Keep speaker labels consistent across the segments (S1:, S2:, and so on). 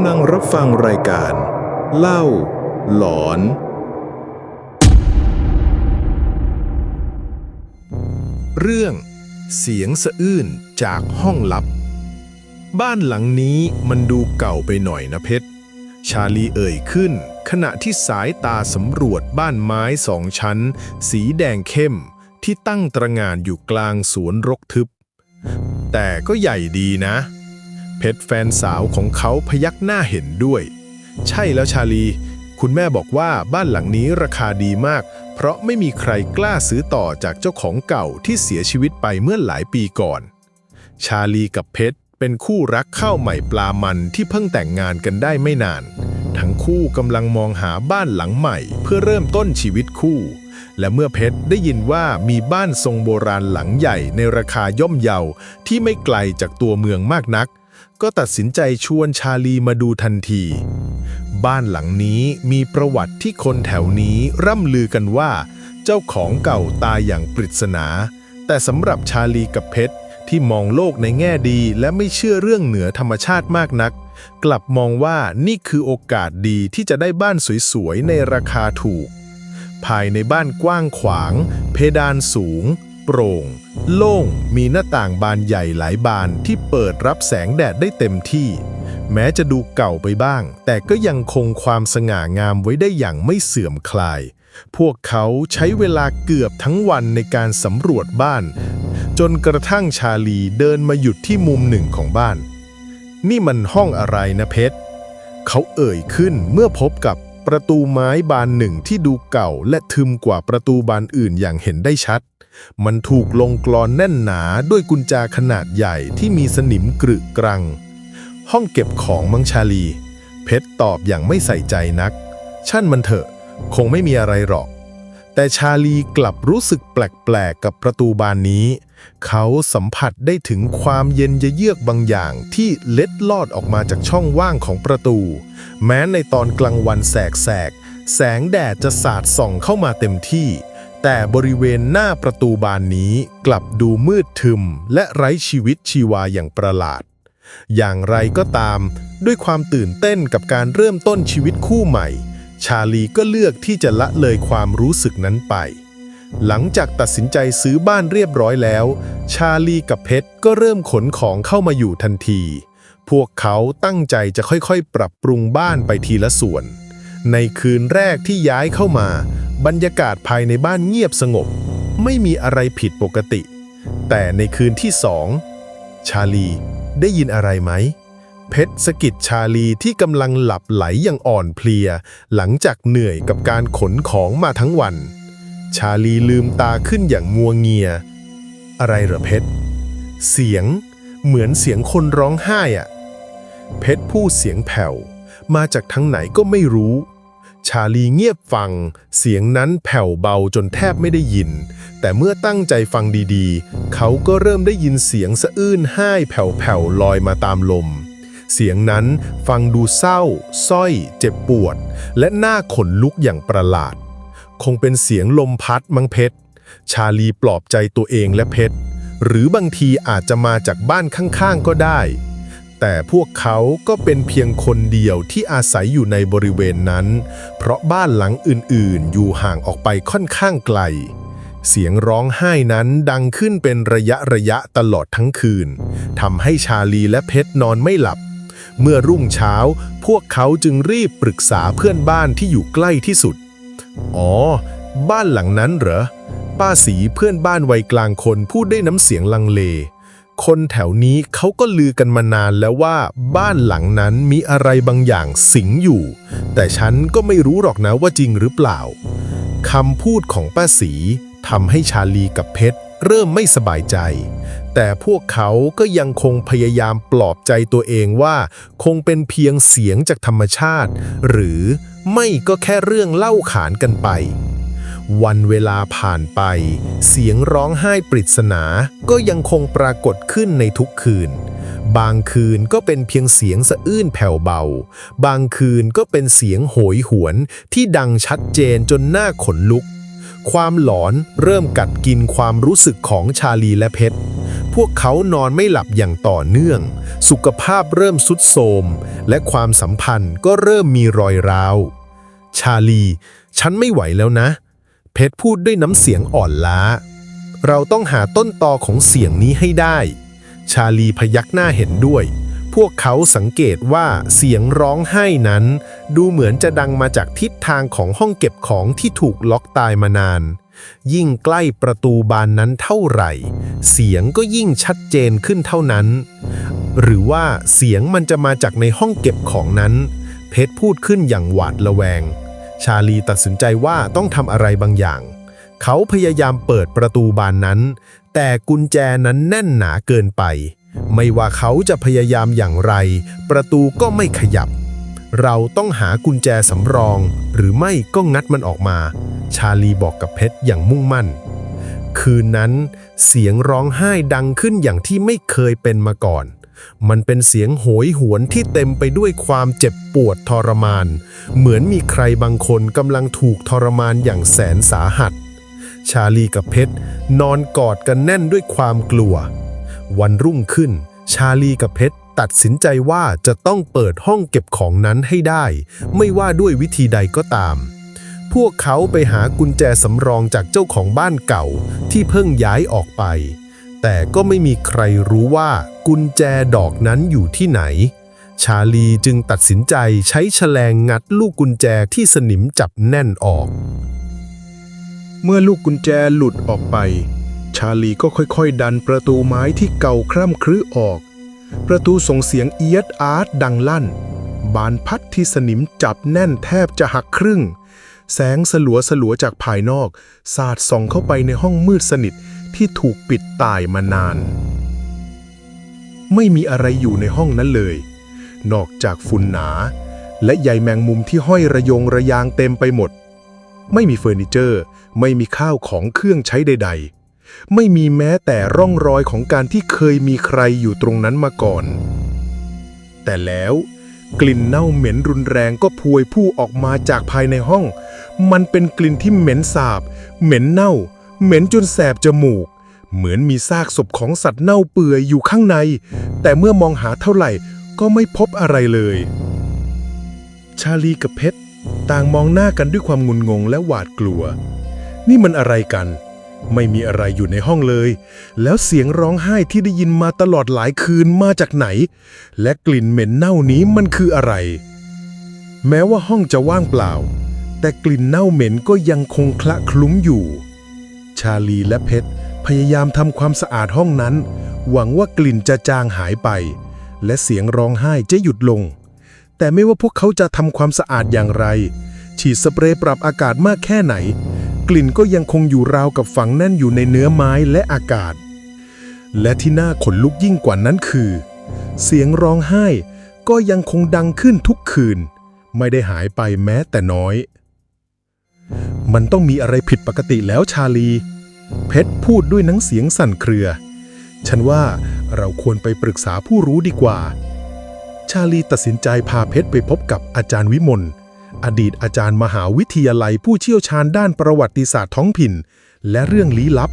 S1: ำลังรับฟังรายการ เล่า หลอน เรื่อง เสียงสะอื้นจากห้องลับ บ้านหลังนี้มันดูเก่าไปหน่อยนะเพชร ชาลีเอ่ยขึ้น ขณะที่สายตาสำรวจบ้านไม้สองชั้น สีแดงเข้มที่ตั้งตระหง่านอยู่กลางสวนรกทึบ แต่ก็ใหญ่ดีนะ เพชรแฟนสาวของเขาพยักหน้าเห็นด้วย ใช่แล้วชาลี คุณแม่บอกว่าบ้านหลังนี้ราคาดีมาก เพราะไม่มีใครกล้าซื้อต่อจากเจ้าของเก่าที่เสียชีวิตไปเมื่อหลายปีก่อน ชาลีกับเพชรเป็นคู่รักข้าวใหม่ปลามันที่เพิ่งแต่งงานกันได้ไม่นาน ทั้งคู่กำลังมองหาบ้านหลังใหม่ เพื่อเริ่มต้นชีวิตคู่ และเมื่อเพชรได้ยินว่ามีบ้านทรงโบราณหลังใหญ่ในราคาย่อมเยาที่ไม่ไกลจากตัวเมืองมากนัก ก็ตัดสินใจชวนชาลีมาดูทันที บ้านหลังนี้มีประวัติที่คนแถวนี้ร่ำลือกันว่า เจ้าของเก่าตายอย่างปริศนา แต่สำหรับชาลีกับเพชรที่มองโลกในแง่ดีและไม่เชื่อเรื่องเหนือธรรมชาติมากนัก กลับมองว่านี่คือโอกาสดีที่จะได้บ้านสวยๆในราคาถูก ภายในบ้านกว้างขวาง เพดานสูง โปร่ง โล่งมีหน้าต่างบานใหญ่หลายบานที่เปิดรับแสงแดดได้เต็มที่ แม้จะดูเก่าไปบ้าง แต่ก็ยังคงความสง่างามไว้ได้อย่างไม่เสื่อมคลาย พวกเขาใช้เวลาเกือบทั้งวันในการสำรวจบ้าน จนกระทั่งชาลีเดินมาหยุดที่มุมหนึ่งของบ้าน นี่มันห้องอะไรนะเพชรเขาเอ่ยขึ้นเมื่อพบกับประตูไม้บานหนึ่งที่ดูเก่าและทึมกว่าประตูบานอื่นอย่างเห็นได้ชัด มันถูกลงกลอนแน่นหนาด้วยกุญแจขนาดใหญ่ที่มีสนิมกรึกรัง ห้องเก็บของมังชาลี เพชรตอบอย่างไม่ใส่ใจนักช่านมันเถอะ คงไม่มีอะไรหรอก แต่ชาลีกลับรู้สึกแปลกๆกับประตูบานนี้ เขาสัมผัสได้ถึงความเย็นเยือกบางอย่างที่เล็ดลอดออกมาจากช่องว่างของประตู แม้ในตอนกลางวันแสกๆแสงแดดจะสาดส่องเข้ามาเต็มที่ แต่บริเวณหน้าประตูบานนี้กลับดูมืดทึมและไร้ชีวิตชีวาอย่างประหลาด อย่างไรก็ตาม ด้วยความตื่นเต้นกับการเริ่มต้นชีวิตคู่ใหม่ ชาลีก็เลือกที่จะละเลยความรู้สึกนั้นไป หลังจากตัดสินใจซื้อบ้านเรียบร้อยแล้ว ชาลีกับเพชรก็เริ่มขนของเข้ามาอยู่ทันที พวกเขาตั้งใจจะค่อยๆ ปรับปรุงบ้านไปทีละส่วน ในคืนแรกที่ย้ายเข้ามา บรรยากาศภายในบ้านเงียบสงบ ไม่มีอะไรผิดปกติ แต่ในคืนที่สอง ชาลีได้ยินอะไรไหม เพชรสกิดชาลีที่กำลังหลับไหลอย่างอ่อนเพลีย หลังจากเหนื่อยกับการขนของมาทั้งวัน ชาลีลืมตาขึ้นอย่างงัวเงีย อะไรเหรอเพชร เสียงเหมือนเสียงคนร้องไห้อะเพชรพูดเสียงแผ่ว มาจากทางไหนก็ไม่รู้ ชาลีเงียบฟัง เสียงนั้นแผ่วเบาจนแทบไม่ได้ยิน แต่เมื่อตั้งใจฟังดีๆ เขาก็เริ่มได้ยินเสียงสะอื้นไห้แผ่วๆลอยมาตามลม เสียงนั้นฟังดูเศร้าสร้อย เจ็บปวด และหน้าขนลุกอย่างประหลาด คงเป็นเสียงลมพัดมังเพชร ชาลีปลอบใจตัวเองและเพชร หรือบางทีอาจจะมาจากบ้านข้างๆก็ได้ แต่พวกเขาก็เป็นเพียงคนเดียวที่อาศัยอยู่ในบริเวณนั้น เพราะบ้านหลังอื่นๆ อยู่ห่างออกไปค่อนข้างไกล เสียงร้องไห้นั้นดังขึ้นเป็นระยะระยะตลอดทั้งคืนทำให้ชาลีและเพชรนอนไม่หลับ เมื่อรุ่งเช้า พวกเขาจึงรีบปรึกษาเพื่อนบ้านที่อยู่ใกล้ที่สุด อ๋อ บ้านหลังนั้นเหรอ ป้าสีเพื่อนบ้านวัยกลางคนพูดได้น้ำเสียงลังเล คนแถวนี้เขาก็ลือกันมานานแล้วว่าบ้านหลังนั้นมีอะไรบางอย่างสิงอยู่ แต่ฉันก็ไม่รู้หรอกนะว่าจริงหรือเปล่าคำพูดของป้าสีทำให้ชาลีกับเพชรเริ่มไม่สบายใจ แต่พวกเขาก็ยังคงพยายามปลอบใจตัวเองว่า คงเป็นเพียงเสียงจากธรรมชาติ หรือไม่ก็แค่เรื่องเล่าขานกันไป วันเวลาผ่านไป เสียงร้องไห้ปริศนาก็ยังคงปรากฏขึ้นในทุกคืน บางคืนก็เป็นเพียงเสียงสะอื้นแผ่วเบา บางคืนก็เป็นเสียงโหยหวนที่ดังชัดเจนจนหน้าขนลุก ความหลอนเริ่มกัดกินความรู้สึกของชาลีและเพชรพวกเขานอนไม่หลับอย่างต่อเนื่อง สุขภาพเริ่มสุดโทมและความสัมพันธ์ก็เริ่มมีรอยร้าว ชาลี ฉันไม่ไหวแล้วนะ เพชรพูดด้วยน้ำเสียงอ่อนล้า เราต้องหาต้นตอของเสียงนี้ให้ได้ ชาลีพยักหน้าเห็นด้วย พวกเขาสังเกตว่าเสียงร้องไห้นั้น ดูเหมือนจะดังมาจากทิศทางของห้องเก็บของที่ถูกล็อกตายมานาน ยิ่งใกล้ประตูบานนั้นเท่าไหร่ เสียงก็ยิ่งชัดเจนขึ้นเท่านั้น หรือว่าเสียงมันจะมาจากในห้องเก็บของนั้น เพชรพูดขึ้นอย่างหวาดระแวง ชาลีตัดสินใจว่าต้องทำอะไรบางอย่าง เขาพยายามเปิดประตูบานนั้น แต่กุญแจนั้นแน่นหนาเกินไป ไม่ว่าเขาจะพยายามอย่างไร ประตูก็ไม่ขยับ เราต้องหากุญแจสำรอง หรือไม่ก็งัดมันออกมา ชาลีบอกกับเพชรอย่างมุ่งมั่น คืนนั้น เสียงร้องไห้ดังขึ้นอย่างที่ไม่เคยเป็นมาก่อน มันเป็นเสียงโหยหวนที่เต็มไปด้วยความเจ็บปวดทรมาน เหมือนมีใครบางคนกำลังถูกทรมานอย่างแสนสาหัส ชาลีกับเพชรนอนกอดกันแน่นด้วยความกลัว วันรุ่งขึ้น ชาลีกับเพชรตัดสินใจว่าจะต้องเปิดห้องเก็บของนั้นให้ได้ ไม่ว่าด้วยวิธีใดก็ตาม พวกเขาไปหากุญแจสำรองจากเจ้าของบ้านเก่าที่เพิ่งย้ายออกไป แต่ก็ไม่มีใครรู้ว่ากุญแจดอกนั้นอยู่ที่ไหน ชาลีจึงตัดสินใจใช้แฉลงงัดลูกกุญแจที่สนิมจับแน่นออก
S2: เมื่อลูกกุญแจหลุดออกไป ชาลีก็ค่อยๆ ดันประตูไม้ที่เก่าคร่ำครึออก ประตูส่งเสียงเอียดอาร์ตดังลั่น บานพัดที่สนิมจับแน่นแทบจะหักครึ่ง แสงสลัวสลัวๆจากภายนอก สาดส่องเข้าไปในห้องมืดสนิท ที่ถูกปิดตายมานาน ไม่มีอะไรอยู่ในห้องนั้นเลย นอกจากฝุ่นหนา และใยแมงมุมที่ห้อยระยงระยางเต็มไปหมด ไม่มีเฟอร์นิเจอร์ ไม่มีข้าวของเครื่องใช้ใด ๆ ไม่มีแม้แต่ร่องรอยของการที่เคยมีใครอยู่ตรงนั้นมาก่อน แต่แล้วกลิ่นเน่าเหม็นรุนแรงก็พวยพุ่งออกมาจากภายในห้อง มันเป็นกลิ่นที่เหม็นสาบ เหม็นเน่า เหม็นจนแสบจมูก เหมือนมีซากศพของสัตว์เน่าเปื่อยอยู่ข้างใน แต่เมื่อมองหาเท่าไหร่ก็ไม่พบอะไรเลย ชาลีกับเพชรต่างมองหน้ากันด้วยความงุนงงและหวาดกลัว นี่มันอะไรกัน ไม่มีอะไรอยู่ในห้องเลย แล้วเสียงร้องไห้ที่ได้ยินมาตลอดหลายคืนมาจากไหน และกลิ่นเหม็นเน่านี้มันคืออะไร แม้ว่าห้องจะว่างเปล่า แต่กลิ่นเน่าเหม็นก็ยังคงคละคลุ้งอยู่ ชาลีและเพชรพยายามทำความสะอาดห้องนั้น หวังว่ากลิ่นจะจางหายไป และเสียงร้องไห้จะหยุดลง แต่ไม่ว่าพวกเขาจะทำความสะอาดอย่างไร ฉีดสเปรย์ปรับอากาศมากแค่ไหน กลิ่นก็ยังคงอยู่ราวกับฝังแน่นอยู่ในเนื้อไม้และอากาศ และที่น่าขนลุกยิ่งกว่านั้นคือ เสียงร้องไห้ก็ยังคงดังขึ้นทุกคืน ไม่ได้หายไปแม้แต่น้อย มันต้องมีอะไรผิดปกติแล้วชาลี เพชรพูดด้วยน้ำเสียงสั่นเครือ ฉันว่าเราควรไปปรึกษาผู้รู้ดีกว่า ชาลีตัดสินใจพาเพชรไปพบกับอาจารย์วิมล อดีตอาจารย์มหาวิทยาลัยผู้เชี่ยวชาญด้านประวัติศาสตร์ท้องถิ่น และเรื่องลี้ลับ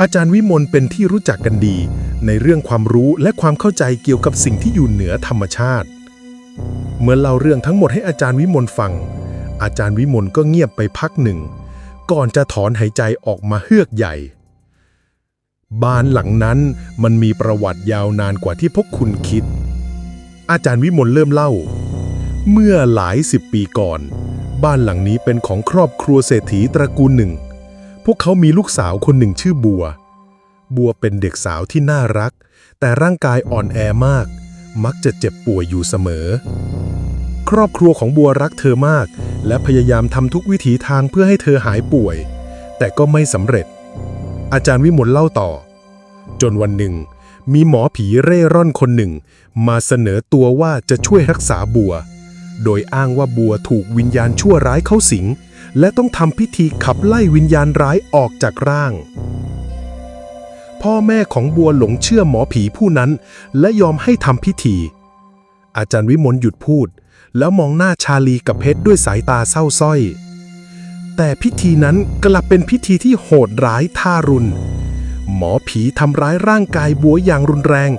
S2: อาจารย์วิมลเป็นที่รู้จักกันดี ในเรื่องความรู้และความเข้าใจเกี่ยวกับสิ่งที่อยู่เหนือธรรมชาติ เมื่อเล่าเรื่องทั้งหมดให้อาจารย์วิมลฟัง อาจารย์วิมลก็เงียบไปพักหนึ่ง ก่อนจะถอนหายใจออกมาเฮือกใหญ่ บ้านหลังนั้นมันมีประวัติยาวนานกว่าที่พวกคุณคิด อาจารย์วิมลเริ่มเล่า เมื่อหลายสิบปีก่อน บ้านหลังนี้เป็นของครอบครัวเศรษฐีตระกูลหนึ่ง พวกเขามีลูกสาวคนหนึ่งชื่อบัว บัวเป็นเด็กสาวที่น่ารัก แต่ร่างกายอ่อนแอมาก มักจะเจ็บป่วยอยู่เสมอครอบครัวของบัวรักเธอมาก และพยายามทำทุกวิถีทางเพื่อให้เธอหายป่วย แต่ก็ไม่สำเร็จ อาจารย์วิมลเล่าต่อ จนวันหนึ่ง มีหมอผีเร่ร่อนคนหนึ่ง มาเสนอตัวว่าจะช่วยรักษาบัว โดยอ้างว่าบัวถูกวิญญาณชั่วร้ายเข้าสิง และต้องทำพิธีขับไล่วิญญาณร้ายออกจากร่าง พ่อแม่ของบัวหลงเชื่อหมอผีผู้นั้น และยอมให้ทำพิธี อาจารย์วิมลหยุดพูด แล้วมองหน้าชาลีกับเพชรด้วยสายตาเศร้าส้อย แต่พิธีนั้นกลับเป็นพิธีที่โหดร้ายทารุณ หมอผีทำร้ายร่างกายบัวอย่างรุนแรง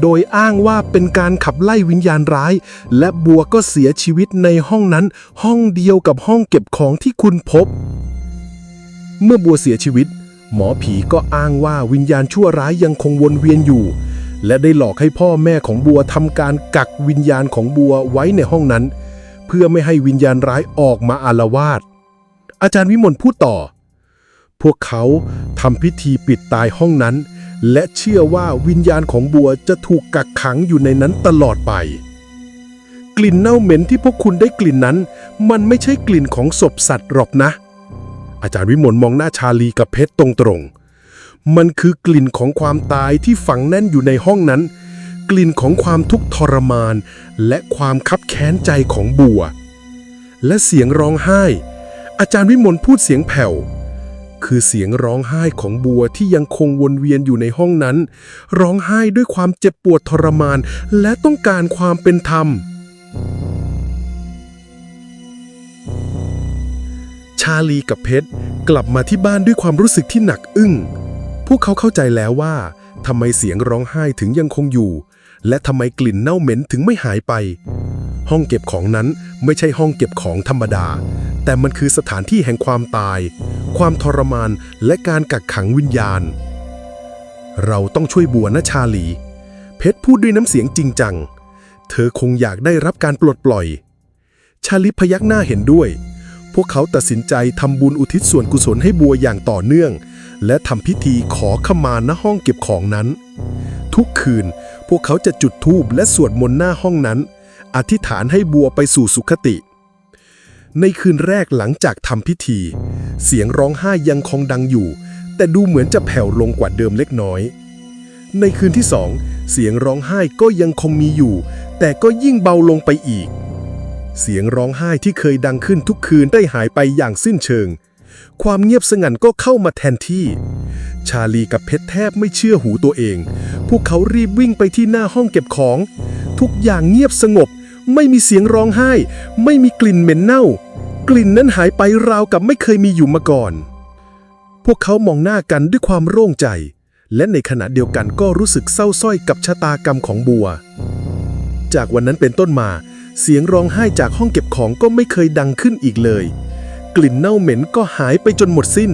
S2: โดยอ้างว่าเป็นการขับไล่วิญญาณร้าย และบัวก็เสียชีวิตในห้องนั้น ห้องเดียวกับห้องเก็บของที่คุณพบ เมื่อบัวเสียชีวิต หมอผีก็อ้างว่าวิญญาณชั่วร้ายยังคงวนเวียนอยู่ และได้หลอกให้พ่อแม่ของบัวทำการกักวิญญาณของบัวไว้ในห้องนั้น เพื่อไม่ให้วิญญาณร้ายออกมาอารวาสอาจารย์วิมลพูดต่อ พวกเขาทำพิธีปิดตายห้องนั้น และเชื่อว่าวิญญาณของบัวจะถูกกักขังอยู่ในนั้นตลอดไป กลิ่นเน่าเหม็นที่พวกคุณได้กลิ่นนั้น มันไม่ใช่กลิ่นของศพสัตว์หรอกนะ อาจารย์วิมลมองหน้าชาลีกับเพชรตรงๆ มันคือกลิ่นของความตายที่ฝังแน่นอยู่ในห้องนั้น กลิ่นของความทุกข์ทรมาน และความคับแค้นใจของบัว และเสียงร้องไห้ อาจารย์วิมลพูดเสียงแผ่ว คือเสียงร้องไห้ของบัวที่ยังคงวนเวียนอยู่ในห้องนั้น ร้องไห้ด้วยความเจ็บปวดทรมาน และต้องการความเป็นธรรม ชาลีกับเพชรกลับมาที่บ้านด้วยความรู้สึกที่หนักอึ้ง พวกเขาเข้าใจแล้วว่าทำไมเสียงร้องไห้ถึงยังคงอยู่ และทำไมกลิ่นเน่าเหม็นถึงไม่หายไป ห้องเก็บของนั้นไม่ใช่ห้องเก็บของธรรมดา แต่มันคือสถานที่แห่งความตาย ความทรมานและการกักขังวิญญาณ เราต้องช่วยบัวนะชาลี เพชรพูดด้วยน้ำเสียงจริงจัง เธอคงอยากได้รับการปลดปล่อย ชาลิพยักหน้าเห็นด้วย พวกเขาตัดสินใจทำบุญอุทิศส่วนกุศลให้บัวอย่างต่อเนื่อง และทำพิธีขอขมาณห้องเก็บของนั้น ทุกคืนพวกเขาจะจุดธูปและสวดมนต์หน้าห้องนั้น อธิษฐานให้บัวไปสู่สุคติ ในคืนแรกหลังจากทำพิธี เสียงร้องไห้ยังคงดังอยู่ แต่ดูเหมือนจะแผ่วลงกว่าเดิมเล็กน้อย ในคืนที่สองเสียงร้องไห้ก็ยังคงมีอยู่ แต่ก็ยิ่งเบาลงไปอีก เสียงร้องไห้ที่เคยดังขึ้นทุกคืนได้หายไปอย่างสิ้นเชิง ความเงียบสงันก็เข้ามาแทนที่ ชาลีกับเพชรแทบไม่เชื่อหูตัวเอง พวกเขารีบวิ่งไปที่หน้าห้องเก็บของ ทุกอย่างเงียบสงบ ไม่มีเสียงร้องไห้ ไม่มีกลิ่นเหม็นเน่า กลิ่นนั้นหายไปราวกับไม่เคยมีอยู่มาก่อน พวกเขามองหน้ากันด้วยความโล่งใจ และในขณะเดียวกันก็รู้สึกเศร้าสร้อยกับชะตากรรมของบัว จากวันนั้นเป็นต้นมาเสียงร้องไห้จากห้องเก็บของก็ไม่เคยดังขึ้นอีกเลย กลิ่นเน่าเหม็นก็หายไปจนหมดสิ้น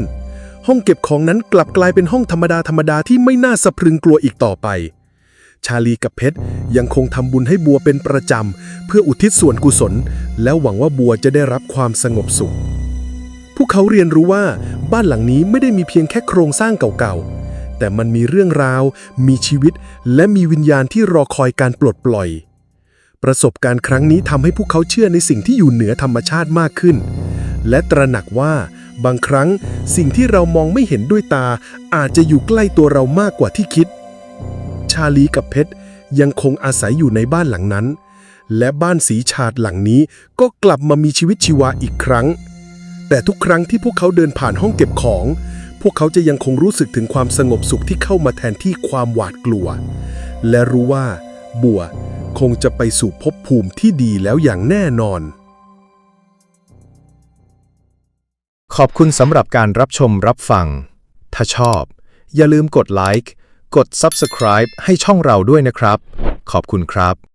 S2: ห้องเก็บของนั้นกลับกลายเป็นห้องธรรมดาธรรมดาที่ไม่น่าสะพรึงกลัวอีกต่อไป ชาลีกับเพชรยังคงทำบุญให้บัวเป็นประจำ เพื่ออุทิศส่วนกุศล แล้วหวังว่าบัวจะได้รับความสงบสุข พวกเขาเรียนรู้ว่าบ้านหลังนี้ไม่ได้มีเพียงแค่โครงสร้างเก่าๆแต่มันมีเรื่องราว มีชีวิต และมีวิญญาณที่รอคอยการปลดปล่อย ประสบการณ์ครั้งนี้ทำให้พวกเขาเชื่อในสิ่งที่อยู่เหนือธรรมชาติมากขึ้น และตระหนักว่าบางครั้งสิ่งที่เรามองไม่เห็นด้วยตา อาจจะอยู่ใกล้ตัวเรามากกว่าที่คิด ชาลีกับเพชรยังคงอาศัยอยู่ในบ้านหลังนั้น และบ้านสีชาดหลังนี้ก็กลับมามีชีวิตชีวาอีกครั้ง แต่ทุกครั้งที่พวกเขาเดินผ่านห้องเก็บของ พวกเขาจะยังคงรู้สึกถึงความสงบสุขที่เข้ามาแทนที่ความหวาดกลัว และรู้ว่า บัว คงจะไปสู่ภพภูมิที่ดีแล้วอย่างแน่นอน
S3: ขอบคุณสำหรับการรับชมรับฟัง ถ้าชอบ อย่าลืมกดไลค์ กด Subscribe ให้ช่องเราด้วยนะครับ ขอบคุณครับ